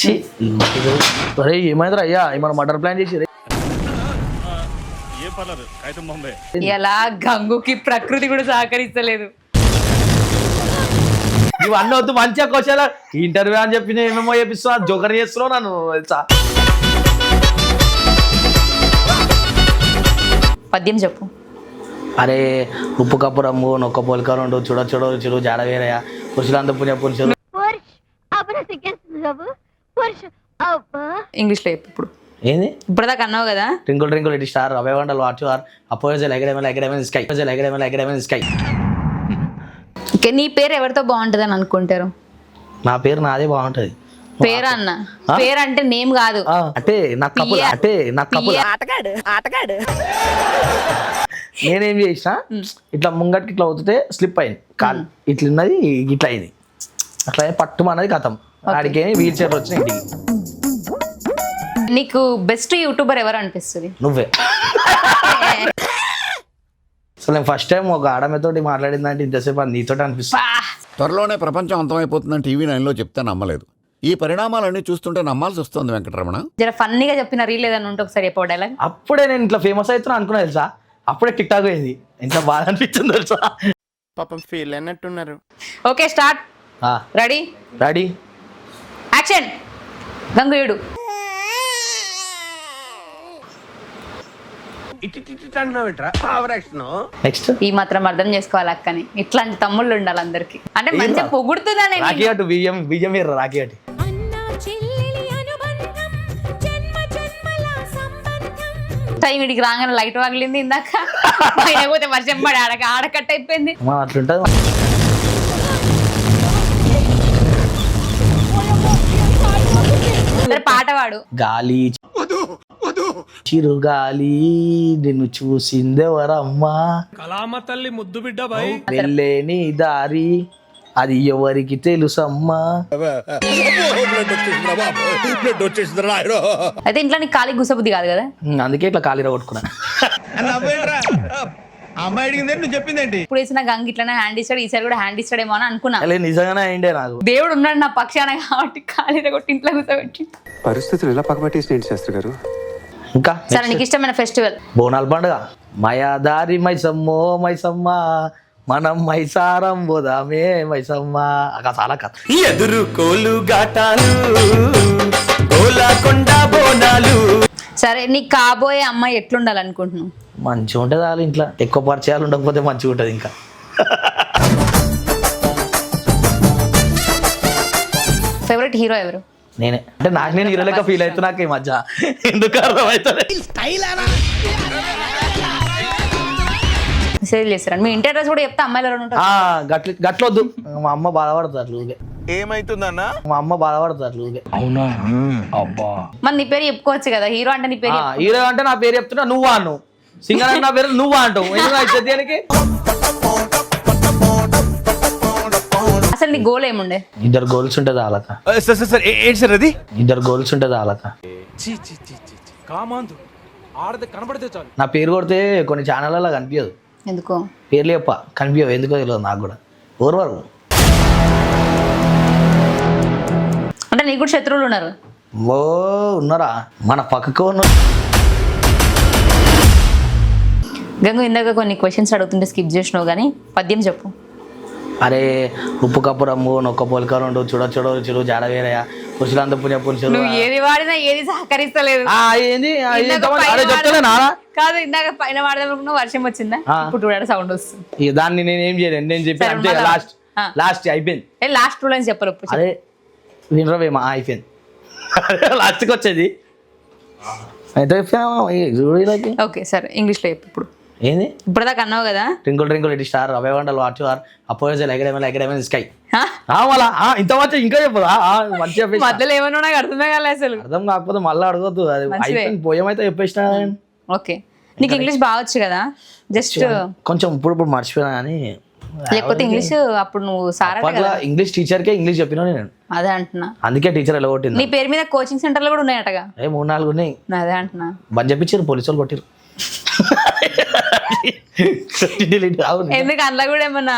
ఛీ, అరే ఏమైందిరా అయ్యా? ఏమైనా మర్డర్ ప్లాన్ చేసి ఎలా గంగుకి ప్రకృతి కూడా సహకరిస్తలేదు. నువ్వు అన్న వద్దు మంచిగా క్వశ్చన్ ఇంటర్వ్యూ అని చెప్పి నేను ఏమేమో చేపిస్తున్నా జోకర్ చేస్తున్నావు నన్ను తెలుసా? పద్యం చెప్పు. అరే ఉప్పు కప్పు రమ్ము నొక్క పోలిక రెండు చూడ చూడ రుచులు జాడ వేరయ్య పురుషులంత పుణ్య పురుషులు. ఇంగ్లీష్లో చెప్పు ఇప్పుడు. ఏంది? ఇప్పటిదాకా అన్నావు కదా? Twinkle twinkle it star away వండలు watch or అపోజల్ ఎగడమే ఎగడమే స్కై అపోజల్ ఎగడమే ఎగడమే స్కై ఓకే నీ పేరు ఎవరితో బాగుంటుంది అని అనుకుంటారు? నా పేరు నాదే బాగుంటది. పేరు అన్న? పేరు అంటే నేమ్ కాదు. అంటే కప్పులు పియ్య. అంటే నాకు కప్పులు పియ్య. నేనేం చేసిన ఇట్లా ముంగటికి ఇట్లా అవుతుంటే స్లిప్ అయింది. కాలు ఇట్లా ఉన్నది ఇట్లా అయింది. అట్లా పట్టుమన్నది కథం. ఆడికి వీల్ చైర్ వచ్చిన ఇంటికి నీకు బెస్ట్ యూట్యూబర్ ఎవరు అనిపిస్తుంది? నువ్వే. అసలు నేను ఫస్ట్ టైం ఒక ఆడమెతోటి మాట్లాడిందంటే ఇంతసేపు అది నీతోటి అనిపిస్తుంది. త్వరలోనే ప్రపంచం అంతమైపోతుందని టీవీ నైన్లో చెప్తే నమ్మలేదు. ఈ పరిణామాలన్నీ చూస్తుంటే నమ్మాల్సి వస్తుంది వెంకటరమణ. జర ఫన్నీగా చెప్పిన రీల్ ఏదైనా ఉంటే ఒకసారి చెప్పవ డైలాగ్ అప్పుడే నేను ఇట్లా ఫేమస్ అవుతున్నా అనుకున్నా తెలుసా? అప్పుడే టిక్ టాక్ అయింది ఎంత బాధ అనిపించింది తెలుసా? పాపం feel అయినట్టున్నారు. Okay start ready ready action. గంగుయుడు next ఈ మాత్రం అర్థం చేసుకోవాలి అక్కని ఇట్లాంటి తమ్ముళ్ళు ఉండాలి అందరికి అంటే మంచిగా పొగుడుతుందని రాఖీ అటు బియ్యం బియ్యం వేరు రాఖీ అటు టైం ఇడికి రాగానే లైట్ పగిలింది ఇందాక పైన పోతే వర్షం పడి ఆడక ఆడకట్ అయిపోయింది అట్లుంటది సరే పాట పాడు గాలి చిరుగాలి నిన్ను చూసిందెవరమ్మా కళామ తల్లి ముద్దు బిడ్డ బాయ్ వెళ్ళేని దారి అది ఎవరికి తెలుసమ్మా? అయితే ఇంట్లో నీకు ఖాళీ గుసబుద్ధి కాదు కదా? అందుకే ఇట్లా ఖాళీ అమ్మాయి అడిగిందే నువ్వు చెప్పిందేంటి? ఇప్పుడు వేసిన గంగ ఇట్లనే హ్యాండ్ ఇస్తాడు ఈసారి కూడా హ్యాండ్ ఇస్తాడేమో అని అనుకున్నా. అలే నిజంగానే అయిండే నాకు. దేవుడు ఉన్నాడు నా పక్షాన కాబట్టి ఖాళీ కొట్టి ఇంట్లో కూర్చోబెట్టి. పరిస్థితులు ఎలా పక్కబట్టేసి ఏంటి శాస్త్రి గారు? ఇంకా సరే నీకు ఇష్టమైన ఫెస్టివల్ బోనాల పండుగ. మయాదారి మైసమ్మో మైసమ్మ మనం మైసారం పోదామే మైసమ్మ. అక్క చాలా కథ. ఎదురు కోలు గాటాలు కొండ బోనాలు. సరే నీకు కాబోయే అమ్మాయి ఎట్లుండాలి అనుకుంటున్నావు మంచిగా ఉంటుంది వాళ్ళ ఇంట్లో. ఎక్కువ పరిచయాలు ఉండకపోతే మంచిగా ఉంటుంది ఇంకా. ఫేవరెట్ హీరో ఎవరు? నేనే. అంటే నాకు నేను హీరో లెక్క ఫీల్ అవుతున్నా నాకు ఈ మధ్య ఎందుకు అర్థమవుతుంది మెసేజ్ చేస్తారండి మీ ఇంటి అడ్రస్ కూడా చెప్తే అమ్మాయిలు ఎవరైనా ఉంటారు? ఆ, గట్ల గట్లొద్దు. మా అమ్మ బాధపడుతుంది అట్లా ఏమైతుందన్నా? మా అమ్మ బాధపడుతుంది అట్లా ఊగే మరి నీ పేరు చెప్పుకోవచ్చు కదా. హీరో అంటే నీ పేరు ఆ, హీరో అంటే నా పేరు చెప్తున్నా నువ్వా అను. సింగర్ అంటే నా పేరు నువ్వా అంటావు? ఎందుకు దేనికి. అసలు నీ గోల్ ఏముండే? ఇద్దరు గోల్స్ ఉంటుంది వాళ్ళక సార్ సార్ సార్ ఏంటి సార్ అది? ఇద్దరు గోల్స్ ఉంటుంది కామాందు ఆడది కనబడితే చాలు. నా పేరు కొడితే కొన్ని ఛానళ్ళలో కనిపించదు. ఎందుకో? పేర్లు చెప్ప కనిపించవు. ఎందుకో తెలియదు నాకు కూడా. ఎవరు వరకు అంటే నీకు కూడా శత్రువులు ఉన్నారు? ఓ ఉన్నారా? మన పక్కకు ఉన్న గంగు ఇందాక కొన్ని క్వశ్చన్స్ అడుగుతుంటే స్కిప్ చేసినావు కానీ పద్యం చెప్పు. అరే ఉప్పు కప్పు రమ్ము నొక్క పోలిక రెండు చూడ చూడ రుచులు జాడ వేరయ్య పురుషులంత పుణ్య పురుషులు నువ్వు ఏది వాడినా ఏది సహకరిస్తలేదు. ఏంది? కాదు ఇందాక పైన వాడదాం వర్షం వచ్చిందా. ఇప్పుడు చూడాలి సౌండ్ వస్తుంది. దాన్ని నేను ఏం చేయలేను. నేను చెప్పి. లాస్ట్. లాస్ట్ అయిపోయింది. లాస్ట్ టూ లైన్స్ చెప్పరు అదే వినరవేమా? అయిపోయింది. లాస్ట్కి వచ్చేది. అయితే చూడు. ఓకే సరే ఇంగ్లీష్లో చెప్పు ఇప్పుడు. ఏంది? ఇప్పటిదాకా అన్నావు కదా? Twinkle twinkle it star away వండలు watch or అపోజల్ ఎగడమే ఎగడమే స్కై? మళ్ళా ఆ, ఇంత మంచి ఇంకా చెప్పదు. మంచిగా. మధ్యలో ఏమన్నా నాకు అర్థమే కాలే అసలు. అర్థం కాకపోతే మళ్ళీ అడగొద్దు. అది. అయిపోయింది పోయం అయితే చెప్పేసిన ఓకే. నీకు ఇంగ్లీష్ బావచ్చు కదా? జస్ట్ కొంచెం ఇప్పుడు ఇప్పుడు మర్చిపోయినా కానీ లేకపోతే ఇంగ్లీష్ అప్పుడు నువ్వు సారా ఇంగ్లీష్ టీచర్కే ఇంగ్లీష్ చెప్పినా నేను. అదే అంటున్నా. అందుకే టీచర్ ఎలా కొట్టింది? నీ పేరు మీద కోచింగ్ సెంటర్లు కూడా ఉన్నాయటగా? ఏ మూడు నాలుగు ఉన్నాయి. అదే అంటున్నా. బంద్ చెప్పించారు పోలీసు వాళ్ళు కొట్టిరు అవును ఎందుకు అందులో కూడా ఏమన్నా?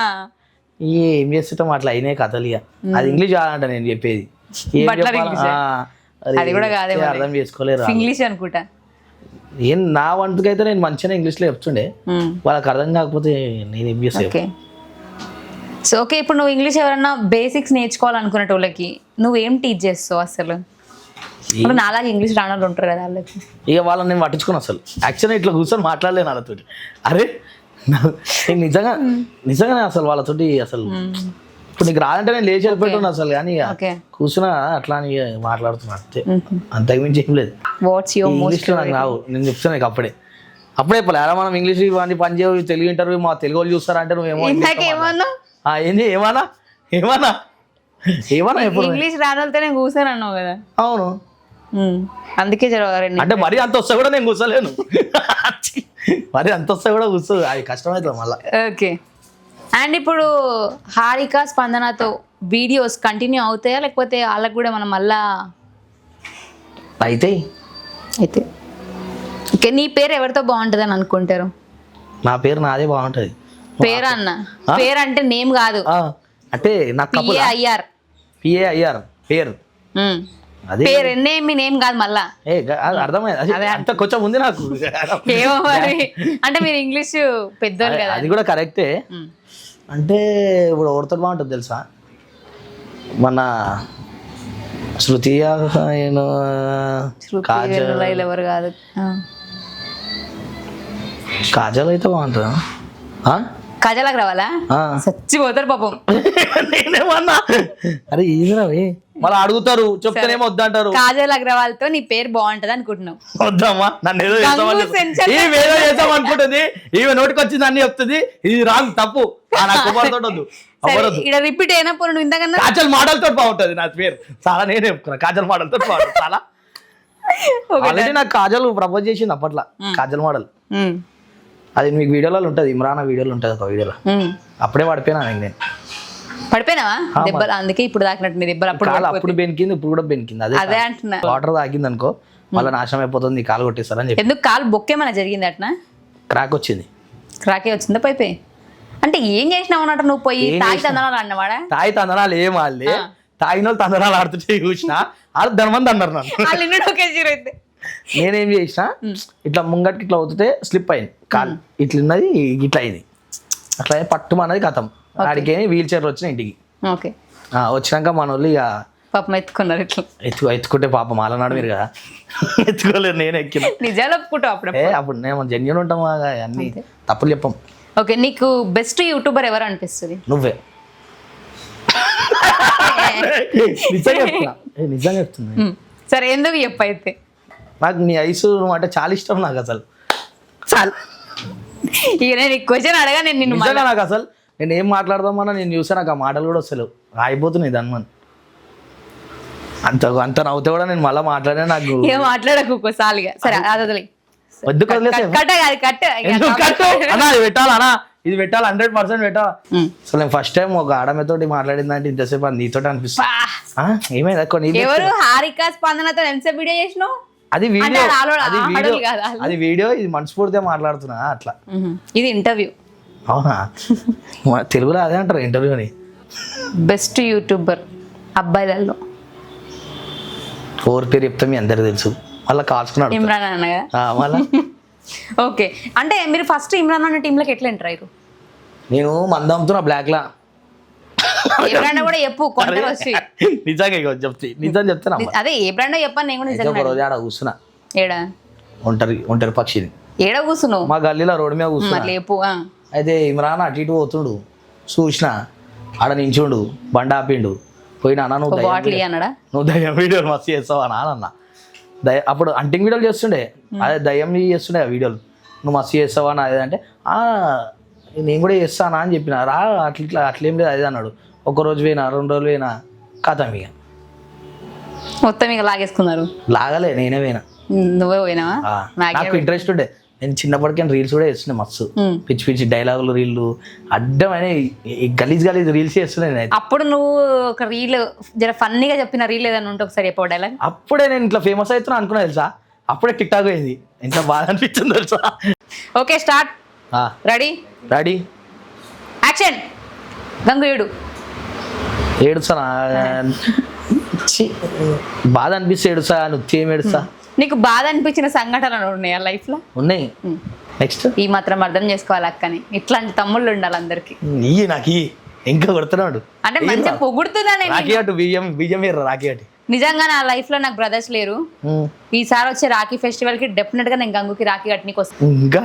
ఏం చేస్తుంటాం అట్లా అయినాయి కథలు ఇక. అది ఇంగ్లీష్ కాదంట నేను చెప్పేది. ఏం చెప్పాలా? అది కూడా కాదే. అర్థం చేసుకోలేరు. ఇంగ్లీష్ అనుకుంటా. ఏం నా వంతుకైతే నేను మంచిగా ఇంగ్లీష్లో చెప్తుండే. వాళ్ళకి అర్థం కాకపోతే నేను ఏం చేసే ఓకే. సో ఓకే ఇప్పుడు నువ్వు ఇంగ్లీష్ ఎవరన్నా బేసిక్స్ నేర్చుకోవాలనుకునే వాళ్ళకి నువ్వేం టీచ్ చేస్తావు అసలు? ఇప్పుడు నాలాగా ఇంగ్లీష్ రాని వాళ్ళు ఉంటారు కదా వాళ్ళకి. ఇక వాళ్ళని నేను పట్టించుకుని అసలు. యాక్చువల్గా ఇట్లా కూర్చొని మాట్లాడలేను వాళ్ళతో అరే నేను నిజంగా నిజంగానే అసలు వాళ్ళతోటి అసలు ఇప్పుడు నీకు రాదంటే నేను లేచి వెళ్ళిపోతున్నా అసలు కానీ కూర్చున్నా అట్లా అని ఇక మాట్లాడుతున్నా అంతే. అంతకుమించి ఏం లేదు. వాట్స్ యువర్ మోస్ట్ ఇంగ్లీష్లో నాకు రావు. నేను చెప్తాను నీకు అప్పుడే. అప్పుడే అలా మనం ఇంగ్లీష్ ఇవన్నీ పని చేయవు తెలుగు ఇంటర్వ్యూ మా తెలుగు వాళ్ళు చూస్తారంటే నువ్వేమో. ఆ, ఏంది? ఏమన్నా? ఏమన్నా? ఏమన్నా ఇంగ్లీష్ వాళ్ళతో నేను కూర్చొని అన్నావు కదా. అవును. అందుకే అంటే మరీ అంత వస్తే కూడా నేను కూర్చోలేను. మరి అంత వస్తే కూడా కూర్చో అది కష్టమవుతుంది మళ్ళీ. ఓకే. అండ్ ఇప్పుడు హారిక స్పందనతో వీడియోస్ కంటిన్యూ అవుతాయా? లేకపోతే వాళ్ళకి కూడా మనం మళ్ళా అయితే. అయితే. ఓకే నీ పేరు ఎవరితో బాగుంటుంది అని అనుకుంటారు? నా పేరు నాదే బాగుంటుంది. పేరు అన్న? పేరు అంటే నేమ్ కాదు. అంటే నాకు పిఏఐఆర్ పిఏ అయ్యారు పేరు. అదే పేరు ఎన్నే మీ నేమ్ కాదు మళ్ళా. ఏ అర్థమైంది. అంత కొంచెం ఉంది నాకు. ఏమో మరి. అంటే మీరు ఇంగ్లీష్ పెద్దోళ్ళు కదా. అది కూడా కరెక్టే. అంటే ఇప్పుడు ఎవరితో బాగుంటుంది తెలుసా? మన శృతి కాజల్. ఎవరు కాదు. కాజల్ అయితే బాగుంటుందా? ఆ? కజలకు రావాలా. చచ్చిపోతారు పాపం. నేనేమన్నా? అరే రవి మళ్ళీ అడుగుతారు చెప్తేనేమో వద్దంటారు. కాజల్ అగ్రవాల్తో నీ పేరు బాగుంటది అనుకుంటున్నావు వద్దమ్మా నన్ను ఏదో ఏదో చేద్దాం అనుకుంటుంది ఈమె నోటికి వచ్చింది అన్ని చెప్తుంది ఇది రాంగ్ తప్పు. వద్దు ఇక్కడ రిపీట్ అయినప్పుడు నువ్వు ఇంతకన్నా కాజల్ మోడల్ తోటి బాగుంటది నా పేరు. చాలా నేనే చెప్పుకున్నా కాజల్ మోడల్ తోటి బాగుంటుంది చాలా. ఆల్రెడీ నాకు కాజల్ ప్రపోజ్ చేసింది అప్పట్లో కాజల్ మోడల్ అది మీకు వీడియోలలో ఉంటుంది ఇమ్రాన్ వీడియోలో ఉంటుంది ఒక వీడియోలో. అప్పుడే పడిపోయినా నేను. పడిపోయినావా? దెబ్బలు? అందుకే ఇప్పుడు తాకినట్టు నీ దెబ్బలు అప్పుడు. అప్పుడు బెనికింది ఇప్పుడు కూడా బెనికింది అదే అదే అంటున్నా. వాటర్ తాగింది అనుకో మళ్ళీ నాశనం అయిపోతుంది నీ కాలు కొట్టేస్తారని చెప్పి. ఎందుకు? కాలు బొక్కేమన్నా జరిగింది అట్నా? క్రాక్ వచ్చింది. క్రాకే వచ్చిందా? పైపే అంటే ఏం చేసినావు అన్నట్టు నువ్వు పోయి చేసినా? తందనాలు అన్నవాడా తాగి తందనాలు ఏం వాళ్ళే తాగిన వాళ్ళు తందనాలు ఆడుతుంటే చూసిన వాళ్ళు ధనమంది అన్నారు నన్ను నేనేం చేసిన ఇట్లా ముంగటికి ఇట్లా అవుతుంటే స్లిప్ అయింది. కాలు ఇట్లా ఉన్నది ఇట్లా అయింది. అట్లా పట్టుమన్నది కథం. ఆడికి వీల్ చైర్ వచ్చిన ఇంటికి. ఓకే. ఆ, వచ్చినాక మన వాళ్ళు ఇక పాపం ఎత్తుకున్నారు ఇట్లా. ఎత్తు ఎత్తుకుంటే పాపం మాలనాడు మీరు కదా. ఎత్తుకోలేరు నేను ఎక్కిన. నిజాలు ఒప్పుకుంటావు అప్పుడు అప్పుడు నేను జెన్యున్ ఉంటాం అన్ని తప్పులు చెప్పం. ఓకే నీకు బెస్ట్ యూట్యూబర్ ఎవరు అనిపిస్తుంది? నువ్వే. నిజంగా చెప్తున్నా. సరే ఎందుకు చెప్పు అయితే నాకు నీ ఐసు అంటే చాలా ఇష్టం నాకు అసలు. చాలా. ఇక నేను క్వశ్చన్ అడగా నేను నిన్ను నాకు అసలు నేను ఏం మాట్లాడదామన్నా నేను చూసా నాకు ఆ మాటలు కూడా వస్తలేవు అయిపోతున్నాయి దాని అంత అంత నవ్వుతే కూడా నేను మళ్ళీ మాట్లాడే నాకు ఏం మాట్లాడకు ఒక్కోసారిగా. సరే అది. వద్దు అన్నా ఇది పెట్టాలి అన్నా? ఇది పెట్టాలి? హండ్రెడ్ పర్సెంట్ పెట్టాలి. అసలు నేను ఫస్ట్ టైం ఒక ఆడమతోటి మాట్లాడిందంటే ఇంతసేపు అది నీతోటి అనిపిస్తుంది. ఏమైంది? అక్క నీ ఎవరు హారిక స్పందనతో ఎంతసేపు వీడియో చేసినావు? అది వీడియో. అంటే అది వీడియో. అది వీడియో ఇది మనస్ఫూర్తిగా మాట్లాడుతున్నా అట్లా. ఇది ఇంటర్వ్యూ అవునా? మన తెలుగులో అదే అంటారు ఇంటర్వ్యూని. బెస్ట్ యూట్యూబర్ అబ్బాయిలలో. ఓవర్ పేరు చెప్తే మీ అందరికి తెలుసు. మళ్ళీ కాల్చుకున్నాడు ఇమ్రాన్ అన్న కదా మళ్ళా? ఓకే. అంటే మీరు ఫస్ట్ ఇమ్రాన్ అన్న టీంలోకి ఎట్లా ఎంటర్ అయ్యారు? నేను మంద అమ్ముతున్నా బ్లాక్ లా. ఏ బ్రాండ్ కూడా చెప్పు వచ్చి నిజంగా చెప్తే. నిజం చెప్తాను అదే ఏ బ్రాండ్ చెప్పాను నేను కూడా అయితే నిజంగా ఒక రోజు ఆడ కూర్చున్నా. ఏడా? ఒంటరి ఒంటరి పక్షిని. ఏడ కూర్చున్నావు? మా గల్లీలో రోడ్డు మీద కూర్చున్నా. లేపు. అయితే ఇమ్రాన్ అటు ఇటు పోతుండు. చూసిన ఆడ నించుండు బండ ఆపిండు. పోయినా అన్న నువ్వు నువ్వు దయ్యం వీడియోలు మస్తు చేస్తావా అని అన్న. దయ అప్పుడు అంటింగ్ వీడియోలు చేస్తుండే. అదే దయ్యం చేస్తుండే ఆ వీడియోలు. నువ్వు మస్తు చేస్తావా అని అదే అంటే "ఆ, నేను కూడా చేస్తానా అని చెప్పిన. రా అట్లా ఇట్లా అట్లేం లేదు అదే అన్నాడు. ఒక రోజు పోయినా రెండు రోజులు పోయినా కథం ఇక మొత్తం ఇక లాగేసుకున్నారు. లాగలే నేనే పోయినా. నువ్వే పోయినావా? నాకు ఇంట్రెస్ట్ ఉండే. నేను చిన్నప్పటికే రీల్స్ కూడా చేస్తుండే మస్తు. పిచ్చి పిచ్చి డైలాగులు రీళ్ళు అడ్డమైన గలీజ్ గలీజ్ రీల్స్ చేస్తుండే నేను అప్పుడు నువ్వు ఒక రీల్ జర ఫన్నీగా చెప్పిన రీల్ ఏదైనా ఉంటే ఒకసారి చెప్పవు డైలాగ్ అప్పుడే నేను ఇట్లా ఫేమస్ అవుతున్నా అనుకున్నా తెలుసా? అప్పుడే టిక్ టాక్ అయింది ఎంత బాధ అనిపించింది తెలుసా? Okay start ready ready action గంగుయుడు ఏడుస్తానా? ఛీ, బాధ అనిపిస్తే ఏడుసా నృత్యం ఏడుసా నీకు బాధ అనిపించిన సంఘటనలు ఉన్నాయా లైఫ్లో? ఉన్నాయి. నెక్స్ట్ ఈ మాత్రం అర్థం చేసుకోవాలి అక్కని. ఇట్లాంటి తమ్ముళ్ళు ఉండాలి అందరికి. నాకు ఇంకా కొడుతున్నాడు. అంటే మంచిగా పొగుడుతున్నా నేను. రాఖీ అటు బియ్యం బియ్యం వేరు రాఖీ అటు. నిజంగా నా లైఫ్లో నాకు బ్రదర్స్ లేరు. ఈసారి వచ్చే రాఖీ ఫెస్టివల్కి డెఫినెట్గా నేను గంగుకి రాఖీ కట్టనికి వస్తాను ఇంకా?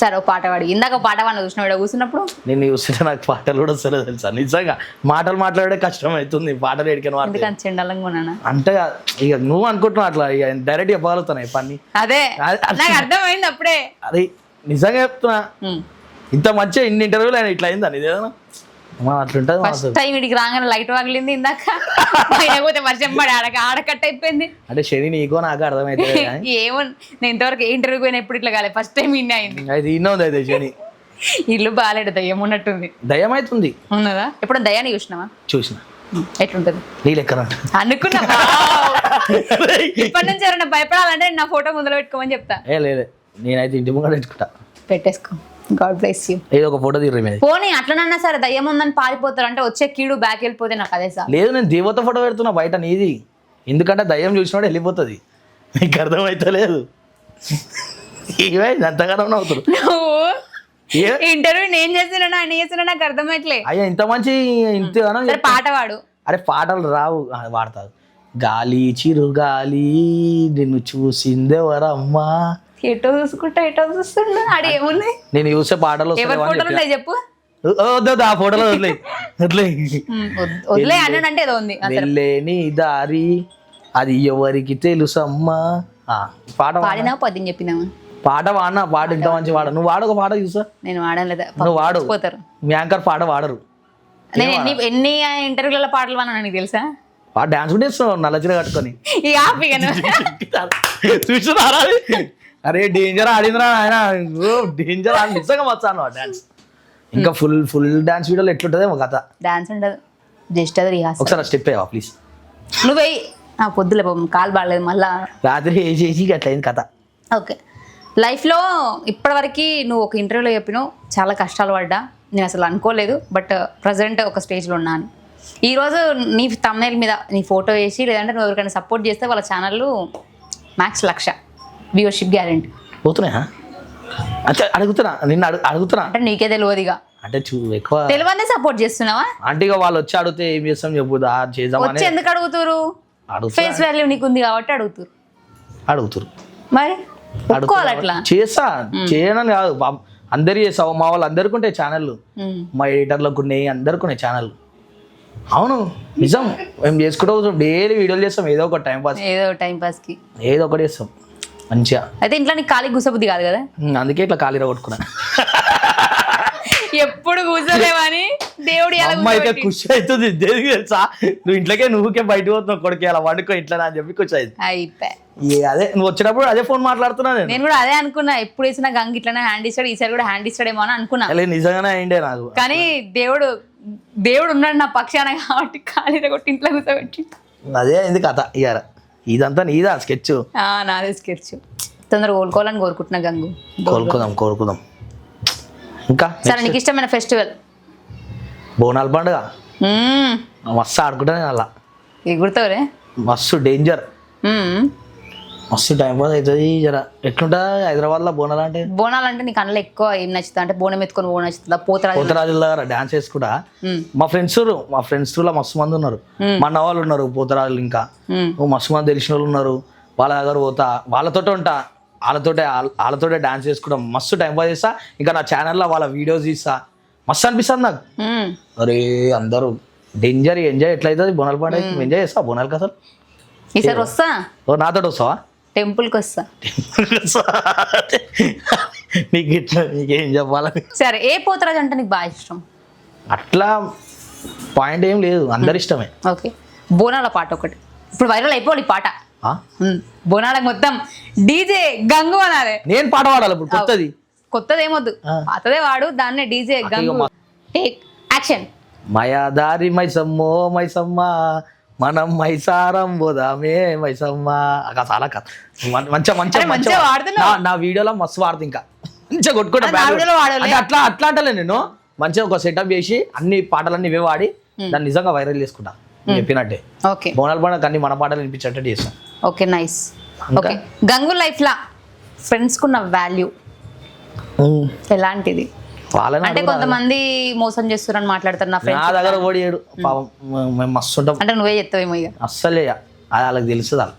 సరే ఓ పాట పాడి. ఇందాక పాట వాడిన చూసిన వీడియో కూర్చున్నప్పుడు? నేను చూస్తుంటే నాకు పాటలు కూడా వస్తలేదు తెలుసా? నిజంగా మాటలు మాట్లాడే కష్టం అవుతుంది పాటలు ఎడికని చెండాలంగా ఉన్నానా? అంటే ఇక నువ్వు అనుకుంటున్నావు అట్లా ఇక డైరెక్ట్ చెప్పగలుగుతున్నాయి పని. అదే నాకు అర్థమైంది. అప్పుడే. అది నిజంగా చెప్తున్నా. ఇంత మంచిగా ఇన్ని ఇంటర్వ్యూలు అయినా ఇట్లా అయిందా ఇదేదన్నా అట్లుంటుంది ఫస్ట్. టైం ఇడికి రాగానే లైట్ పగిలింది ఇందాక. పోతే వర్షం పడి ఆడక ఆడకట్ అయిపోయింది. అంటే శని నీకో నాకు అర్థమైతే ఏమో నేను ఇంతవరకు ఏ ఇంటర్వ్యూ పోయినా ఎప్పుడు ఇట్లా కాలేదు. ఫస్ట్ టైం ఇన్ని అయింది. అది ఇన్న ఉంది అయితే శని ఇల్లు బాగాలేడు దయ్యం ఉన్నట్టుంది. దయ్యం అవుతుంది ఉన్నదా? ఎప్పుడు దయ్యాన్ని చూసినావా? చూసిన. ఎట్లుంటది? నీ లెక్కన? అనుకున్నా. ఇప్పటి నుంచి ఎవరైనా భయపడాలంటే నా ఫోటో ముందర పెట్టుకోమని చెప్తా. ఏ లేదు నేనైతే ఇంటి ముంగట పెట్టుకుంటా. పెట్టేసుకో. గాడ్ బ్లెస్ యూ ఏదో ఒక ఫోటో మీద. పోనీ అట్లనన్నా సరే దయ్యం ఉందని పారిపోతారు అంటే వచ్చే కీడు బ్యాక్ వెళ్ళిపోతే నాకు అదే సార్. లేదు నేను దేవత ఫోటో పెడుతున్నా బయట నీది. ఎందుకంటే దయ్యం చూసినోడు వెళ్ళిపోతుంది. నీకు అర్థమైతే లేదు. ఏమైంది అంతగానో అవుతారు ఇంటర్వ్యూ నేను చేస్తున్నా ఆయన చేస్తున్నా నాకు అయ్యా ఇంత మంచి సరే పాట పాడు. అరే పాటలు రావు. వాడతారు గాలి చిరు గాలి నిన్ను చూసిందెవరమ్మా? ఎటో చూసుకుంటా ఎటో చూస్తున్నా ఆడ ఏముంది నేను చూసే పాటలు ఎవరి ఫోటోలు చెప్పా. ఉన్నాయి చెప్పు? వద్దు, ఆ ఫోటోలో వదిలే. వదిలే. వదిలే అన్నాడు అంటే ఏదో ఉంది. వెళ్ళేని దారి అది ఎవరికి తెలుసమ్మా? పాట వాడినా? పాడినా పద్యం చెప్పినామా పాట వాడినా? పాట ఇంత మంచి వాడ. నువ్వు వాడు ఒక పాట చూసా? నేను వాడలేదా నువ్వు వాడు. పోతారు మీ యాంకర్ పాట వాడరు. నేను ఎన్ని ఎన్ని ఇంటర్వ్యూల పాటలు వాడినా నీకు తెలుసా? డాన్స్ కూడా ఇస్తున్నావు నల్ల చీర కట్టుకొని. ఈ చూస్తున్నారా అది? అరే డేంజర్ ఆడిందిరా ఆయన. డేంజర్ ఆడి నిజంగా వచ్చాను డాన్స్ ఇంకా ఫుల్ ఫుల్ డాన్స్ వీడియోలో ఎట్లుంటుందేమో కథ. డాన్స్ ఉండదు. జస్ట్ అది రిహార్సల్ ఒకసారి స్టెప్ అయ్యావా ప్లీజ్ నువ్వు ఆ పొద్దులే పాపం కాలు బాడలేదు మళ్ళా. రాత్రి ఏ చేసి అట్లా అయింది కథ. ఓకే. లైఫ్లో ఇప్పటివరకు నువ్వు ఒక ఇంటర్వ్యూలో చెప్పినావు. చాలా కష్టాలు పడ్డా. నేను అసలు అనుకోలేదు బట్ ప్రజెంట్ ఒక స్టేజ్లో ఉన్నాను. ఈరోజు నీ తమ్నేల్ మీద నీ ఫోటో వేసి లేదంటే నువ్వు ఎవరికైనా సపోర్ట్ చేస్తే వాళ్ళ channel max lakh. Viewership guarantee. పోతున్నాయా? అంటే అడుగుతున్నా నిన్ను అడుగు అడుగుతున్నా. అంటే నీకే తెలియదుగా అంటే చూ ఎక్కువ తెలియదే సపోర్ట్ చేస్తున్నావా? అంటే ఇక వాళ్ళు వచ్చి అడిగితే ఏం చేస్తాం చెప్పుదా చేద్దామని వచ్చి ఎందుకు అడుగుతురు ఫేస్ వాల్యూ నీకు ఉంది కాబట్టి అడుగుతురు అడుగుతురు మరి? ఒప్పుకోవాలి అట్లా? చేస్తా. చేయనని కాదు. అందరు చేస్తావు. మా వాళ్ళు అందరికి ఉంటాయి ఛానళ్ళు. మా. ఎడిటర్లకు ఉన్నాయి అందరికి ఉన్నాయి ఛానల్ అవును నిజం. మేము చేసుకుంటూ డైలీ వీడియోలు చేస్తాం. ఏదో ఒక టైం పాస్ ఏదో టైం పాస్కి ఏదో ఒకటి చేస్తాం. మంచిగా. అయితే ఇంట్లో నీకు ఖాళీ గుసబుద్ధి కాదు కదా? అందుకే ఇట్లా ఖాళీ కొట్టుకున్నా ఎప్పుడు కూర్చోలేవని దేవుడు అమ్మ అయితే ఖుషి అవుతుంది. దేనికి తెలుసా? నువ్వు ఇంట్లోకే నువ్వుకే బయటకు పోతున్నావు కొడుకు అలా వండుకో ఇట్లా అని చెప్పి ఖుషి అవుతుంది అయిపోయి. అదే నువ్వు వచ్చినప్పుడు అదే ఫోన్ మాట్లాడుతున్నా నేను. కూడా అదే అనుకున్నా. ఎప్పుడు వేసినా గంగ ఇట్లనే హ్యాండ్ ఇస్తాడు ఈసారి కూడా హ్యాండ్ ఇస్తాడేమో అని అనుకున్నా. నిజంగానే అయిండే నాకు. కానీ దేవుడు దేవుడు ఉన్నాడు నా పక్షాన కాబట్టి ఖాళీ కొట్టి ఇంట్లో కూర్చోబెట్టి అదే అయింది కథ ఇక ఇదంతా నీదా స్కెచ్? నాదే స్కెచ్. తొందరగా కోలుకోవాలని కోరుకుంటున్నా గంగు. కోరుకుందాం కోరుకుందాం ఇంకా సరే నీకు ఇష్టమైన ఫెస్టివల్? బోనాల పండుగ? మస్తు ఆడుకుంటాను అలా. ఎగురుతావురే మస్తు డేంజర్. మస్తు టైం పాస్ అవుతుంది జర. ఎట్లుంటా హైదరాబాద్లో బోనాలు అంటే? బోనాలు అంటే నీకు అందులో ఎక్కువ ఏం నచ్చుతుంది అంటే బోనం ఎత్తుకొని బోనం నచ్చుతుందా? పోతరాజు పోతరాజుల దగ్గర డాన్స్ చేసుకుంటా. మా ఫ్రెండ్స్ మా ఫ్రెండ్స్లో మస్తు మంది ఉన్నారు. మా అన్న వాళ్ళు ఉన్నారు పోతరాజులు ఇంకా. మస్తు మంది తెలిసిన వాళ్ళు ఉన్నారు. వాళ్ళ దగ్గర పోతా. వాళ్ళతోటే ఉంటా. వాళ్ళతోటే వాళ్ళ- వాళ్ళతోటే డాన్స్ చేసుకుంటాం. మస్తు టైం పాస్ చేస్తా. ఇంకా నా ఛానల్లో వాళ్ళ వీడియోస్ తీస్తా. మస్తు అనిపిస్తుంది నాకు. అరే అందరూ డేంజర్ ఎంజాయ్ ఎట్లయితుంది? బోనాల పండుగ ఎంజాయ్ చేస్తా బోనాలకి అసలు? ఈసారి వస్తా? ఓ నాతో వస్తావా? టెంపుల్కి వస్తా. నీకు ఇట్లా నీకేం చెప్పాలని సరే ఏ పోతరాజు అంటే నీకు బాగా ఇష్టం? అట్లా పాయింట్ ఏం లేదు అందరి ఇష్టమే. ఓకే. బోనాల పాట ఒకటి. ఇప్పుడు వైరల్ అయిపోవాలి ఈ పాట. బోనాలకు మొత్తం డీజే గంగు అనాలి. నేను పాట పాడాలి ఇప్పుడు కొత్తది. కొత్తది ఏమొద్దు. పాతదే వాడు దాన్నే డీజే గంగు. మా- టేక్ యాక్షన్. మయాదారి మైసమ్మో మైసమ్మ మనం మైసారం పోదామే మైసమ్మ. చాలా కథ మంచిగా మంచిగా. నా- వీడియోలో మస్తు వాడుతా ఇంకా. మంచిగా కొట్టుకుంటా అట్లా అట్లా అంటలే నేను. మంచిగా ఒక సెటప్ చేసి అన్ని పాటలన్నీ ఇవే వాడి దాన్ని నిజంగా వైరల్ చేసుకుంటా. చెప్పినట్టే. ఓకే. బోనాల పండుగ అన్ని మన పాటలు వినిపించేటట్టు చేస్తాం. Okay nice? ఓకే. గంగు లైఫ్లా ఫ్రెండ్స్కున్న వాల్యూ ఎలాంటిది? అంటే. కొంతమంది మోసం చేస్తున్నారని మాట్లాడతారు నా నా ఫ్రెండ్స్ దగ్గర ఓడియాడు. పాపం మే- మేము మస్తు ఉంటాం అంటే నువ్వే చెప్తావేమో ఇక. అస్సలే అది వాళ్ళకి తెలుస్తుంది వాళ్ళు.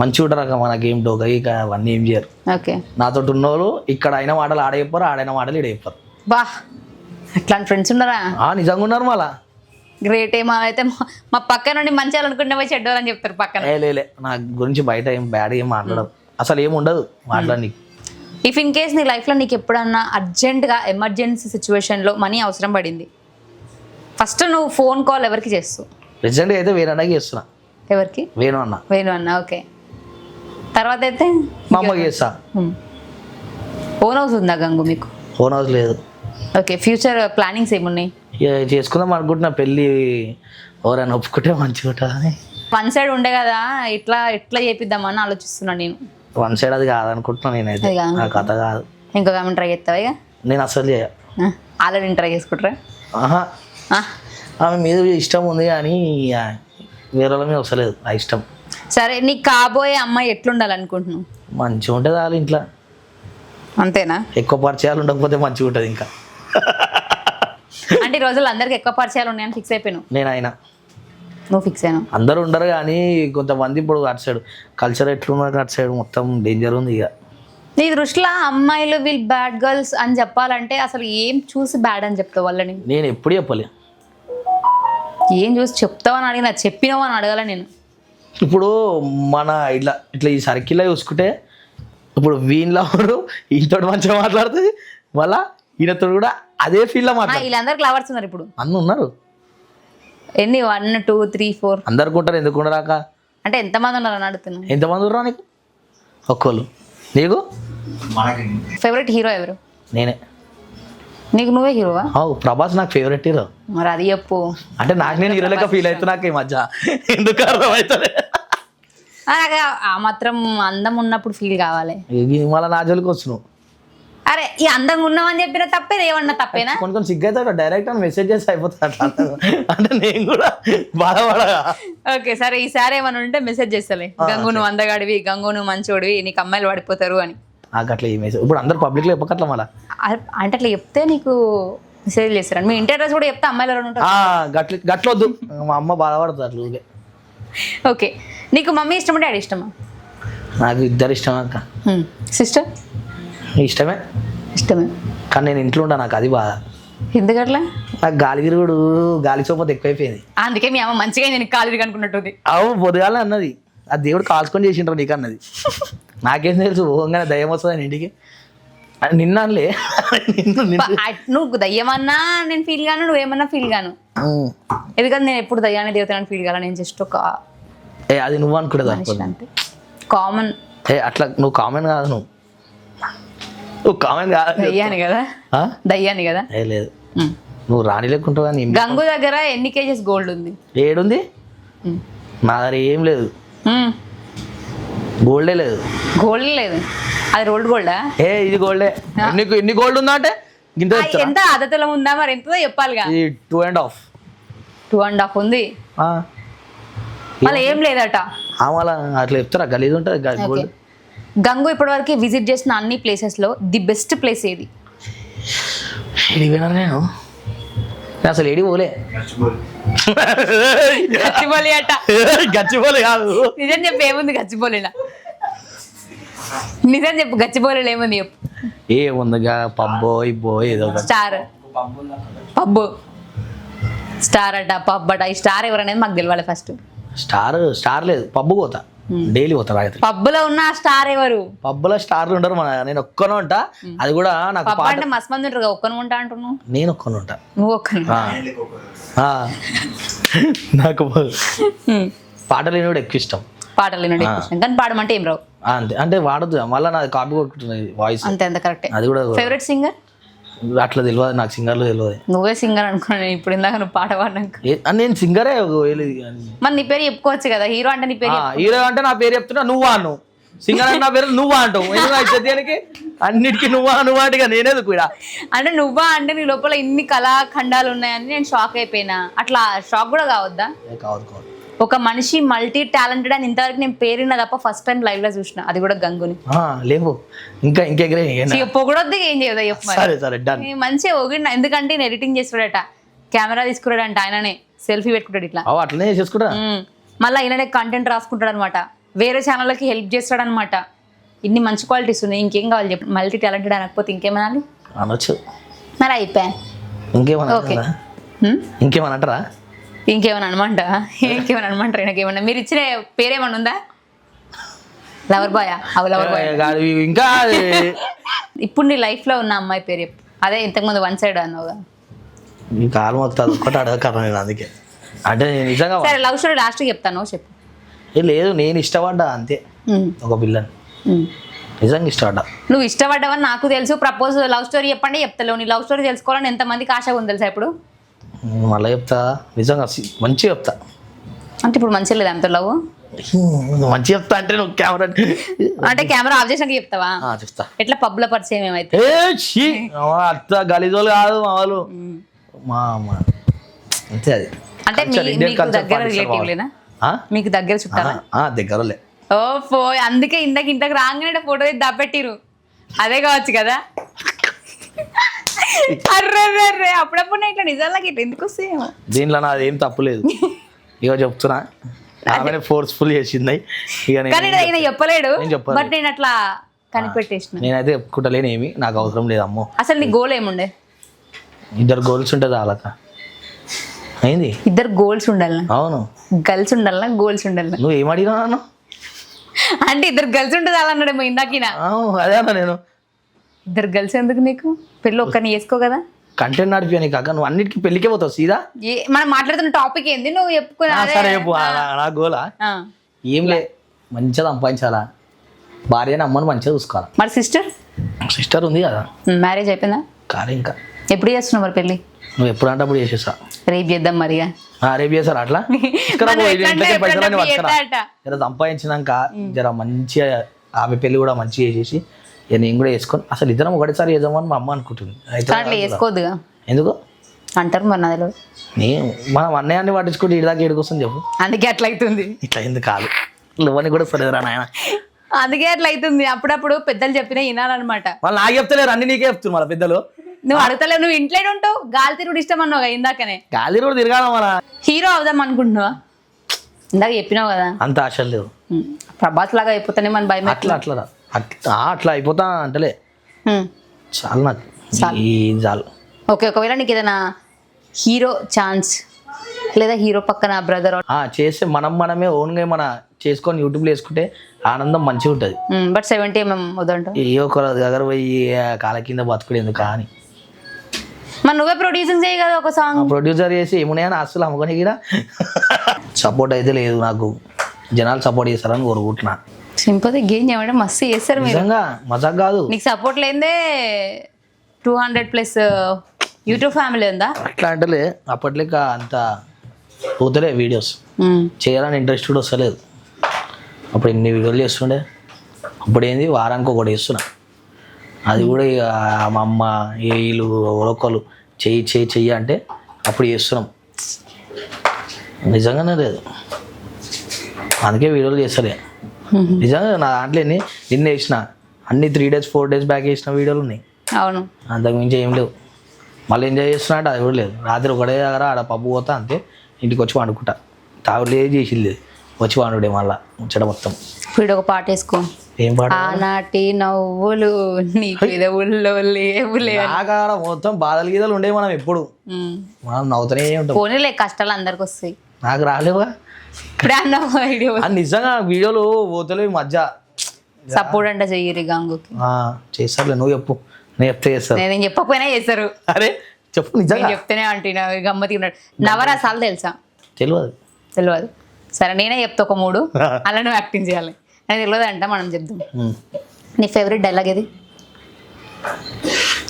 మంచిగా ఉంటారు మనకి ఏం డోక ఇక అవన్నీ ఏం చేయరు. ఓకే. నాతో ఉన్నోళ్ళు ఇక్కడ అయిన మాటలు ఆడ చెప్పారు ఆడైన మాటలు ఈడ చెప్పారు. బా అట్లాంటి ఫ్రెండ్స్ ఉన్నారా? ఆ, నిజంగా ఉన్నారు మళ్ళా. గ్రేట్ ఏమో అయితే మా- మా పక్క నుండి మంచి అనుకుంటే పోయి చెడ్డోళ్ళని చెప్తారు పక్కన. ఏ లేలే నా గురించి బయట ఏం బ్యాడ్ ఏం మాట్లాడదు అసలు ఏం ఉండదు మాట్లాడనీకి. ఇఫ్ ఇన్ కేస్ నీ లైఫ్లో నీకు ఎప్పుడన్నా అర్జెంటుగా ఎమర్జెన్సీ సిచ్యువేషన్లో మనీ అవసరం పడింది ఫస్ట్ నువ్వు ఫోన్ కాల్ ఎవరికి చేస్తావు? రిజెంట్గా అయితే వేరే అన్నకి చేస్తున్నా. ఎవరికి? వేణు అన్న. వేణు అన్న ఓకే. తర్వాత అయితే మా అమ్మకి చేస్తా. ఓన్ హౌస్ ఉందా గంగు మీకు? ఫోన్ హౌస్ లేదు. ఓకే ఫ్యూచర్ ప్లానింగ్స్ ఏమున్నాయి? చేసుకుందాం అనుకుంటున్నా పెళ్ళి ఎవరైనా ఒప్పుకుంటే మంచిగా ఉంటుందని వన్ సైడ్ ఉండే కదా ఇట్లా ఎట్లా చేపిద్దామని ఆలోచిస్తున్నా నేను. వన్ సైడ్ అది కాదనుకుంటున్నా నేనైతే. అది కాదు. నా కథ కాదు. ఇంకొక ఏమైనా ట్రై చేస్తావా ఇక? నేను అసలు చేయ ఆల్రెడీ ట్రై చేసుకుంటారా? ఆహా. ఆ, ఆమె మీద ఇష్టం ఉంది కానీ ఇక వేరే వాళ్ళ మీద వస్తలేదు ఆ ఇష్టం. సరే నీకు కాబోయే అమ్మాయి ఎట్లుండాలనుకుంటున్నావు? మంచిగా ఉంటుంది వాళ్ళ ఇంట్లో. అంతేనా? ఎక్కువ పరిచయాలు ఉండకపోతే మంచిగా ఉంటుంది ఇంకా. అంటే ఈ రోజుల్లో అందరికి ఎక్కువ పరిచయాలు ఉన్నాయని ఫిక్స్ అయిపోయాను నేను అయినా. నువ్వు ఫిక్స్ అయినావు అందరూ ఉండరు కానీ కొంతమంది ఇప్పుడు అటు సైడ్ కల్చర్ ఎట్లున్నారు అటు సైడ్ మొత్తం డేంజర్ ఉంది ఇక. నీ దృష్టిలో అమ్మాయిలు వీళ్ళు బ్యాడ్ గర్ల్స్ అని చెప్పాలంటే అసలు ఏం చూసి బ్యాడ్ అని చెప్తావు వాళ్ళని? నేను ఎప్పుడు చెప్పలే. ఏం చూసి చెప్తావు అని అడిగినా చెప్పినావు అని అడగాల నేను. ఇప్పుడు మన ఇట్లా ఇట్లా ఈ సర్కిల్లో చూసుకుంటే ఇప్పుడు వీళ్ళలో ఈయనతో మంచిగా మాట్లాడుతుంది మళ్ళా ఈయనతో కూడా అదే ఫీల్డ్లో మాట్లాడు వీళ్ళందరికి లవర్స్ ఉన్నారు ఇప్పుడు. అన్నీ ఉన్నారు. ఎన్ని? One two three four. అందరికి ఉంటారు ఎందుకు ఉండరాక? అంటే ఎంతమంది ఉన్నారు అని అడుగుతున్నా. ఎంతమంది ఉర్రా నీకు? ఒక్కళ్ళు. నీకు? ఫేవరెట్ హీరో ఎవరు? నేనే. నీకు నువ్వే హీరోవా అవు ప్రభాస్ నాకు ఫేవరెట్ హీరో మరి అది చెప్పు. అంటే నాకు నేను హీరో లెక్క ఫీల్ అవుతున్నా నాకు ఈ మధ్య. ఎందుకు అర్థమవుతుంది ఆ, నాకు ఆ- ఆ మాత్రం అందం ఉన్నప్పుడు ఫీల్ కావాలి. మళ్ళీ నా జోలికి వచ్చినావు అరే ఈ అందంగా ఉన్నామని చెప్పిన తప్పేది ఏమన్నా తప్పేనా? కొన్ని కొన్ని సిగ్గు అయితే డైరెక్ట్ అని మెసేజ్ చేసి అంటారు. అంటే నేను కూడా బాధపడగా. ఓకే సరే ఈసారి ఏమైనా ఉంటే మెసేజ్ చేస్తలే. గంగు నువ్వు అందగాడివి గంగు నువ్వు మంచోడివి నీకు అమ్మాయిలు పడిపోతారు అని. అట్లా ఈ మెసేజ్ ఇప్పుడు అందరు పబ్లిక్లో చెప్పకట్లా మళ్ళీ? అంటే అట్లా చెప్తే నీకు మెసేజ్ చేస్తారని మీ ఇంటి అడ్రస్ కూడా చెప్తే అమ్మాయిలు ఉంటారు? గట్ల గట్లొద్దు. మా అమ్మ బాధపడుతుంది అట్లా ఓకే నీకు మమ్మీ ఇష్టమా డాడీ ఇష్టమా? నాకు ఇద్దరు ఇష్టం అక్క. సిస్టర్? ఇష్టమే? ఇష్టమే. కానీ నేను ఇంట్లో ఉంటా నాకు అది బాధ. ఎందుకట్లా? నాకు గాలి తిరుగుడు గాలి చోపతి ఎక్కువైపోయింది. అందుకే మీ అమ్మ మంచిగా నేను కాలు అనుకున్నట్టుంది అవు పొద్దుగాల అన్నది. ఆ దేవుడు కాల్చుకొని చేసిండ్రు నీకు అన్నది. నాకేం తెలుసు ఓంగానే దయ్యం వస్తుంది ఇంటికి. నిన్న అనలే. నువ్వు దయ్యమన్నా నేను ఫీల్ గాను నువ్వేమన్నా ఫీల్ గాను. ఎందుకంటే నేను ఎప్పుడు దయ్యాన్ని దేవతని ఫీల్ కాల నేను జస్ట్ ఒక ఏ అది నువ్వు అనుకుంటే కామన్ ఏ అట్లా నువ్వు కామెంట్ కాదు నువ్వు. నువ్వు కామెంట్ కాదు దయ్యాన్ని కదా? దయ్యాన్ని కదా? లేదు. నువ్వు రాణి ఏం- గంగు దగ్గర ఎన్ని కేజెస్ గోల్డ్ ఉంది? ఏడుంది. నా దగ్గర ఏం లేదు. గోల్డే లేదు. గోల్డ్ లేదు. అది రోల్డ్ గోల్డా ఏ ఇది గోల్డే నీకు ఎన్ని గోల్డ్ ఉందా అంటే? ఎంత అదతలం ఉందా మరి? ఎంతో చెప్పాలిగా. ఇది two and half two and half ఉంది. మళ్ళీ ఏం లేదట. అలా అట్లా చెప్తారా? గలీజ్ ఉంటుంది గోల్డ్ గంగు ఇప్పటివరకు విజిట్ చేసిన అన్ని ప్లేసెస్లో ది బెస్ట్ ప్లేస్ ఏది? నేను? నేను అసలు ఏడి పోలే. గచ్చిబౌలి అట. గచ్చిపోలే కాదు. నిజం చెప్పు ఏముంది గచ్చిబౌలిలా? నిజం చెప్పు గచ్చిబౌలిలో ఏముంది చెప్పు. ఏముందిగా పబ్బో ఇబ్బో ఏదో. స్టార్. పబ్బు. స్టార్ అట పబ్ అట. ఈ స్టార్ ఎవరనేది మాకు తెలియాలి ఫస్ట్. స్టార్ స్టార్ లేదు పబ్బు పోతా. డైలీ పోతా రాత్రి. పబ్బులో ఉన్న స్టార్ ఎవరు? పబ్బులో స్టార్లు ఉండరు మన నేను ఒక్కనే ఉంటా. అది కూడా నాకు పబ్ పాట అంటే మస్తు మంది ఉంటారు కదా, ఒక్కను ఉంటా అంటున్నావు? నేను ఒక్కనే ఉంటా. నువ్వు ఒక్కను. నాకు పాటలు వినడం ఎక్కువ ఇష్టం. పాటలు వినడం ఎక్కువ ఇష్టం. కానీ పాడమంటే ఏం రావు. అంతే. అంటే వాడద్దు. మళ్ళీ నాది కాపీ కొట్టుకుంటున్నది వాయిస్ అంతే అంత కరెక్టే అది కూడా ఫేవరెట్ సింగర్ అట్లా తెలియదు నాకు సింగర్లు తెలియదు నువ్వే సింగర్ అనుకున్నాను ఇప్పుడు ఇందాక నువ్వు పాట పాడినాక. ఏ- ఆ, నేను సింగరే కానీ. మరి నీ పేరు చెప్పుకోవచ్చు కదా హీరో అంటే నీ పేరు ఆ, హీరో అంటే నా పేరు చెప్తున్నా నువ్వు అను సింగర్ అన్న పేరు నువ్వా అంటావు. ఎందుకు అయితే దేనికి అన్నిటికీ నువ్వా నువ్వా అంటే ఇక నేనేది కూడా అంటే నువ్వా అంటే నీ లోపల ఇన్ని కళాఖండాలు ఉన్నాయని నేను షాక్ అయిపోయినా. అట్లా షాక్ కూడా కావద్దా? కావద్దు కావద్దు ఒక మనిషి మల్టీ టాలెంటెడ్ అని ఇంతవరకు నేను పేరున్న తప్ప ఫస్ట్ టైం లైవ్లో చూసిన. అది కూడా గంగుని. లేవు. ఇంకా ఇంకెగరే పొగడొద్దు ఏం చేయదా. సరే సరే డన్ మంచిగా ఒగిడిన ఎందుకంటే నేను ఎడిటింగ్ చేస్తాడట. కెమెరా తీసుకురాడంట ఆయననే. సెల్ఫీ పెట్టుకుంటాడు ఇట్లా. అట్లనే చేసుకుంటా. మళ్ళీ ఆయననే కంటెంట్ రాసుకుంటాడు అనమాట వేరే ఛానళ్ళకి హెల్ప్ చేస్తాడు అనమాట ఇన్ని మంచి క్వాలిటీస్ ఉన్నాయి ఇంకేం కావాలి చెప్పు. మల్టీ టాలెంటెడ్ అనకపోతే ఇంకేమనాలి? అనొచ్చు. మరి అయిపోయా? ఇంకేమన్నా? ఇంకేమన్నా అంటారా? ఇంకేమైనా అనమాట ఇంకేమైనా అనమంటారు నాకేమన్నా మీరు ఇచ్చిన పేరేమన్నా ఉందా? లవర్ బాయ్ అవి లవర్ బాయ్ ఇంకా ఇప్పుడు నీ లైఫ్లో ఉన్న అమ్మాయి పేరు చెప్పు. అదే ఇంతకుముందు వన్ సైడ్ అన్నావు ఆల్మోస్ట్ అది ఒక్కటి అడగక నేను అందుకే. అంటే నేను నిజంగా సరే లవ్ స్టోరీ లాస్ట్ చెప్తాను చెప్పు. లేదు నేను ఇష్టపడ్డా అంతే. ఒక పిల్లని. నిజంగా ఇష్టపడ్డా. నువ్వు ఇష్టపడ్డావని నాకు తెలుసు. ప్రపోజ్ లవ్ స్టోరీ చెప్పండి చెప్తలేవు నీ లవ్ స్టోరీ తెలుసుకోవాలని ఎంతమందికి ఆశ ఉంది తెలుసా ఇప్పుడు? మళ్ళీ చెప్తా. నిజంగా మంచిగా చెప్తా. అంటే ఇప్పుడు మంచిగా లేదు అంత లవ్? మంచిగా చెప్తా అంటే నువ్వు కెమెరా అంటే కెమెరా ఆఫ్ చేసినాక చెప్తావా? చెప్తా. ఎట్లా పబ్ల పరిచయం ఏమైతే? అత్త గలీజోలు కాదు మా వాళ్ళు. మా మా అంతే అది. అంటే మీకు దగ్గర? మీకు దగ్గర చుట్టాలా దగ్గరలే. ఓ పో అందుకే ఇంతకు ఇంతకు రాగానే ఫోటో తీసి దాపెట్టిరు అదే కావచ్చు కదా. అర్రే అప్పుడప్పుడు నేను ఇట్లా నిజాలకి ఇట్లా ఎందుకు వస్తాయేమో దీంట్లో నాది ఏం తప్పులేదు ఇక చెప్తున్నా. ఆమె ఫోర్స్ఫుల్ చేసింది. ఇక నేను కానీ చెప్పలేడు. బట్ నేను అట్లా కనిపెట్టేసిన. నేనైతే చెప్పుకుంటలేను ఏమి నాకు అవసరం లేదు అమ్మో. అసలు నీ గోల్ ఏముండే? ఇద్దరు గోల్స్ ఉంటుంది వాళ్ళక అయింది ఇద్దరు గోల్స్ ఉండాలనా అవును. గర్ల్స్ ఉండాలనా గోల్స్ ఉండాలనా నువ్వు ఏం అడిగినా అంటే ఇద్దరు గర్ల్స్ ఉంటుంది అలా అన్నాడేమో ఇందాకిన అవును అదే అన్న నేను. ఇద్దరు గర్ల్స్ ఎందుకు నీకు? పెళ్ళి ఒక్కరిని చేసుకో కదా. కంటెంట్ నడిపోయాను కాక నువ్వు అన్నిటికీ పెళ్ళికే పోతావు సీదా? ఏ మనం మాట్లాడుతున్న టాపిక్ ఏంది? నువ్వు చెప్పుకున్నా సరే చెప్పు. నా- గోలా? ఏం లే మంచిగా సంపాదించాలా? భార్యని అమ్మని మంచిగా చూసుకోవాలా? మరి సిస్టర్? సిస్టర్ ఉంది కదా. మ్యారేజ్ అయిపోయిందా? కానీ ఇంకా. ఎప్పుడు చేస్తున్నావు మరి పెళ్ళి? నువ్వు ఎప్పుడు అంటే అప్పుడు చేసేసా. రేపు చేద్దాం మరిగా. ఆ, రేపు చేశారు అట్లా? సంపాదించినాక జర మంచిగా ఆమె పెళ్ళి కూడా మంచిగా చేసేసి ఇక నేను కూడా వేసుకొని. అసలు ఇద్దరం ఒకటిసారి చేద్దామని మా అమ్మ అనుకుంటుంది. అయితే ఎందుకు? అంటారు నాదిలో. నేను మనం అన్నయ్యాన్ని పట్టించుకుంటే ఇడిదాకా ఏడుకొస్తుంది చెప్పు. అందుకే అట్లా అవుతుంది. ఇట్లా ఎందుకు కాదు? లేవని కూడా సరేరా నాయన. అందుకే అట్లా అవుతుంది. అప్పుడప్పుడు పెద్దలు చెప్పినా వినాలన్నమాట. వాళ్ళు నాకు చెప్తలేరు అన్ని నీకే చెప్తున్నారు మన పెద్దలు. నువ్వు అడగలేవు నువ్వు ఇంట్లోనే ఉంటావు. గాలి తిరుగుడు ఇష్టం అన్నావు ఇందాకనే. గాలి కూడా తిరగాల మన హీరో అవుదాం అనుకుంటున్నావా? ఇందాక చెప్పినావు కదా. అంత ఆశలు లేవు. ప్రభాస్ లాగా అయిపోతానే మన భయం అట్లా అట్లా. అట్లా అట్లా అయిపోతా అంటలే. చాలు నాకు. చాలు. ఓకే ఒకవేళ నీకు ఏదైనా హీరో ఛాన్స్ లేదా హీరో పక్కన బ్రదర్ చేస్తే మనం మనమే ఓన్గా మన చేసుకొని యూట్యూబ్లో వేసుకుంటే ఆనందం మంచిగా ఉంటుంది. బట్ సెవెంటీ ఎంఎం వద్దంటావు? ఏ ఒకరు దగ్గర పోయి కాల కింద బతుకుడు ఎందుకు కానీ. మరి నువ్వే ప్రొడ్యూసింగ్ చేయి కదా ఒక సాంగ్ ప్రొడ్యూసర్ చేసి ఏమున్నాయని అస్సలు అమ్ముకొని కూడా సపోర్ట్ అయితే లేదు నాకు. జనాలు సపోర్ట్ చేస్తారని కోరుకుంటున్నా. సింపతి గేమ్ చేయమంటే మస్తు చేస్తారు మీరు. నిజంగా మజాక్ కాదు. నీకు సపోర్ట్ లేదే two hundred plus YouTube family ఉందా? అట్లా అంటలే అప్పట్లేక అంత పోతలే వీడియోస్. చేయాలని ఇంట్రెస్ట్ కూడా వస్తలేదు. అప్పుడు ఎన్ని వీడియోలు చేస్తుండే. అప్పుడు ఏంది వారానికి ఒకటి చేస్తున్నా. అది కూడా ఇక మా అమ్మ ఈ వీళ్ళు ఒకళ్ళు చెయ్యి చెయ్యి చెయ్యి అంటే అప్పుడు చేస్తున్నాం. నిజంగానే లేదు. అందుకే వీడియోలు చేస్తలే. నిజంగా నా దాంట్లో నిన్న వేసిన. అన్ని three days four days back వేసిన వీడియోలు ఉన్నాయి. అవును. అంతకు మించి ఏం లేవు. మళ్ళీ ఎంజాయ్ చేస్తున్నట్టు అది కూడా లేదు. రాత్రి ఒకటే దగ్గర ఆడ పప్పు పోతా అంతే. ఇంటికి వచ్చి వండుకుంటా చేసింది లేదు. వచ్చి వండుడే మళ్ళా ముచ్చట మొత్తం. ఇప్పుడు ఒక పాట వేసుకో. ఏం పాట? ఆనాటి నవ్వులు నీ పెదవుల్లో లేవులే నాకు ఆడ మొత్తం బాధలు గీదలు ఉండే మనం ఎప్పుడు. మనం నవ్వుతూనే ఉంటాం. పోనీలే కష్టాలు అందరికి వస్తాయి. నాకు రాలేవా నిజంగా వీడియోలు పోతలేవు ఈ మధ్య. సపోర్ట్ అంటే చెయ్యరు గంగుకి. ఆ, చేస్తారులే నువ్వు చెప్పు. నేను చెప్తే చేస్తారు. నేను చెప్పకపోయినా చేస్తారు. అరే చెప్పు నిజంగా. చెప్తేనే అంటున్నా గమ్మతి ఉన్నాడు నవరసాలు తెలుసా? తెలియదు. తెలియదు. సరే నేనే చెప్తా ఒక మూడు. అలా నువ్వు యాక్టింగ్ చేయాలి. నాకు తెలియదు అంట మనం చెప్దాం. నీ ఫేవరెట్ డైలాగ్ ఏది?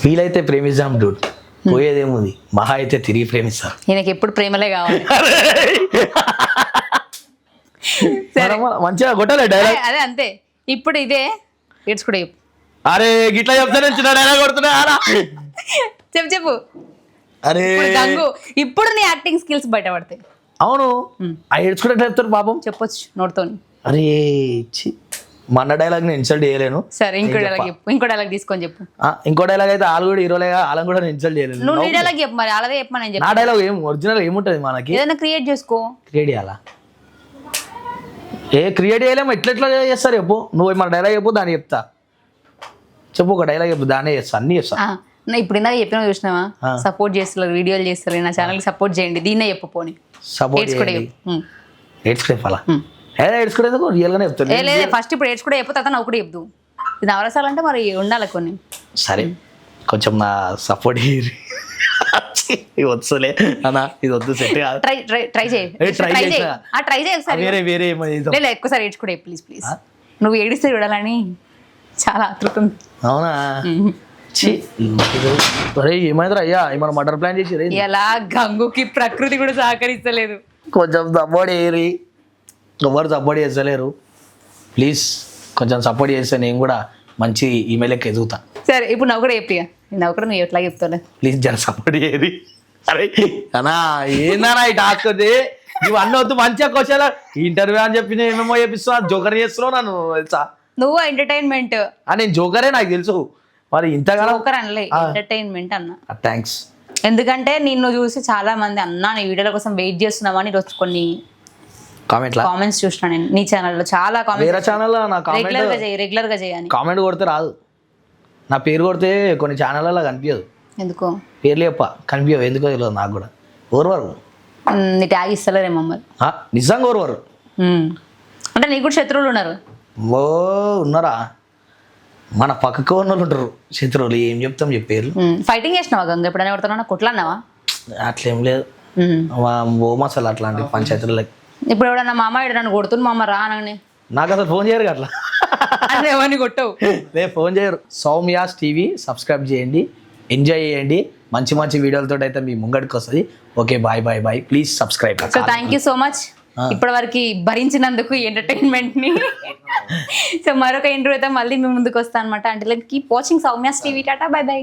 వీలైతే ప్రేమిద్దాం డూడ్ పోయేదేముంది? మహా అయితే తిరిగి ప్రేమిస్తారు ఈయనకి ఎప్పుడు ప్రేమలే కావాలి. మంచిగా కొట్టాలి డైలాగ్ అదే అంతే. ఇప్పుడు ఇదే. ఇట్స్ కూడా చెప్పు అరే గిట్లా చెప్తానే చిన్న డైలాగ్ కొడుతున్నా. చెప్పు చెప్పు. అరే. గంగు ఇప్పుడు నీ యాక్టింగ్ స్కిల్స్ బయటపడతాయి. అవును. ఆ ఏడ్చుకుంటే చెప్తారు పాపం? చెప్పొచ్చు నోటితోని. అరే మన డైలాగ్ నేను ఇన్సల్ట్ చేయలేను. సరే ఇంకో డైలాగ్ చెప్పా. చెప్పు ఇంకో డైలాగ్ తీసుకొని చెప్పు. ఇంకో డైలాగ్ అయితే వాళ్ళు కూడా హీరోలేగా వాళ్ళని కూడా నేను ఇన్సల్ట్ చేయలేను. నువ్వు నీ. డైలాగ్ చెప్పు మరి అలాగే చెప్పమని నేను నా చెప్పు. డైలాగ్ ఏం ఒరిజినల్ ఏముంటది మనకి? ఏదైనా క్రియేట్ చేసుకో. క్రియేట్ చేయాలా? ఏ క్రియేట్ చేయలేము ఎట్లా ఎట్లా చేస్తారు చెప్పు నువ్వు మన డైలాగ్ చెప్పు దాన్ని చెప్తా. చెప్పు ఒక డైలాగ్ చెప్పు దాన్నే చేస్తా అన్ని చేస్తా. ఇప్పుడు ఇందాక చెప్పినా చూసినావా. సపోర్ట్ చేస్తారు వీడియోలు చేస్తారు నా ఛానల్కి సపోర్ట్ చేయండి దీన్నే చెప్పు పోని. సపోర్ట్. ఏడ్చుకునే చెప్పాలా? ఏ ఏడ్చుకునేందుకు రియల్ గానే ఏ చెప్తాను లేదు ఫస్ట్ ఇప్పుడు ఏడ్స్ కూడా చెప్పు తర్వాత నవ్వు కూడా చెప్దు ఇది నవరసాలు అంటే మరి ఉండాలి కొన్ని. సరే. కొంచెం నా సపోర్ట్ వద్దులే. అన్నా ఇది వద్దు సెట్ కాదు. ట్రై ట్రై ట్రై చేయి. ట్రై చేయి. ఆ ట్రై చేయి ఒకసారి. వేరే వేరే. లేదు ఎక్కువసారి ఏడ్చుకోడే ప్లీజ్ ప్లీజ్ నువ్వు ఏడిస్తే చూడాలని చాలా ఆతృత. అవునా? అరే ఏమైందిరా అయ్యా? ఏమైనా మర్డర్ ప్లాన్ చేసి ఎలా గంగుకి ప్రకృతి కూడా సహకరిస్తలేదు. కొంచెం సపోర్ట్ చేయరి ఎవరు సపోర్ట్ చేస్తలేరు. ప్లీజ్ కొంచెం సపోర్ట్ చేస్తే నేను కూడా మంచి ఈమెయిల్కి ఎదుగుతా. సరే ఇప్పుడు నవ్వు కూడా చెప్పిగా నవ్వు కూడా నువ్వు ఎట్లా చెప్తావు ప్లీజ్ జర సపోర్ట్ చేయరి అరే అన్నా ఏందన్నా ఈ టాస్క్ ఉంది నువ్వు అన్న వద్దు మంచిగా క్వశ్చన్ ఇంటర్వ్యూ అని చెప్పి నేను ఏమేమో చేపిస్తున్నా జోకర్ చేస్తున్నావు నన్ను తెలుసా? నువ్వు ఎంటర్టైన్మెంట్ నేను జోకరే నాకు తెలుసు. మరి ఇంతగానో ఒకరు అనలే. ఎంటర్టైన్మెంట్ అన్న. థ్యాంక్స్ ఎందుకంటే నిన్ను చూసి చాలా మంది అన్నా నీ వీడియోల కోసం వెయిట్ చేస్తున్నామని ఈరోజు కొన్ని కామెంట్లా కామెంట్స్ చూసిన నేను. నీ ఛానల్లో చాలా నా రెగ్యులర్గా కామెంట్ చేయి రెగ్యులర్గా చేయని కామెంట్ కొడితే రాదు. నా పేరు కొడితే కొన్ని ఛానళ్ళలో కనిపించదు ఎందుకు? పేర్లు చెప్ప కనిపించవు ఎందుకో తెలియదు నాకు కూడా. ఓర్వరు. నీ ట్యాగ్ ఇస్తలేరేమో మరి? ఆ, నిజంగా ఓర్వరు. అంటే నీకు కూడా శత్రువులు ఉన్నారు? ఓ ఉన్నారా? మన పక్కకు ఉన్న వాళ్ళు ఉంటారు శత్రువులు. ఏం చెప్తాం చెప్పారు ఫైటింగ్ చేసినావా గంగ? ఎప్పుడైనా ఎవరితో కొట్లాడినావా? అట్లేం లేదు. ఓం అసలు అట్లాంటి పంచాయతీలకు. ఇప్పుడు ఎవడన్నా మా అమ్మ ఈడ నన్ను కొడుతుంది మా అమ్మ రా అనగానే. నాకు అసలు ఫోన్ చేయరు అట్లా. అదే ఎవరిని కొట్టవు. లే ఫోన్ చేయరు. సౌమ్యాస్ టీవీ సబ్స్క్రైబ్ చేయండి. ఎంజాయ్ చేయండి. మంచి మంచి వీడియోలతో అయితే మీ ముంగడికి వస్తుంది. Okay bye bye bye. Please subscribe. So thank you so much ఇప్పటి వరకు భరించినందుకు ఎంటర్టైన్మెంట్ని. సో మరొక ఇంటర్వ్యూ అయితే మళ్ళీ మీ ముందుకు వస్తాను అనమాట అంటే keep watching Soumya's TV. Tata bye bye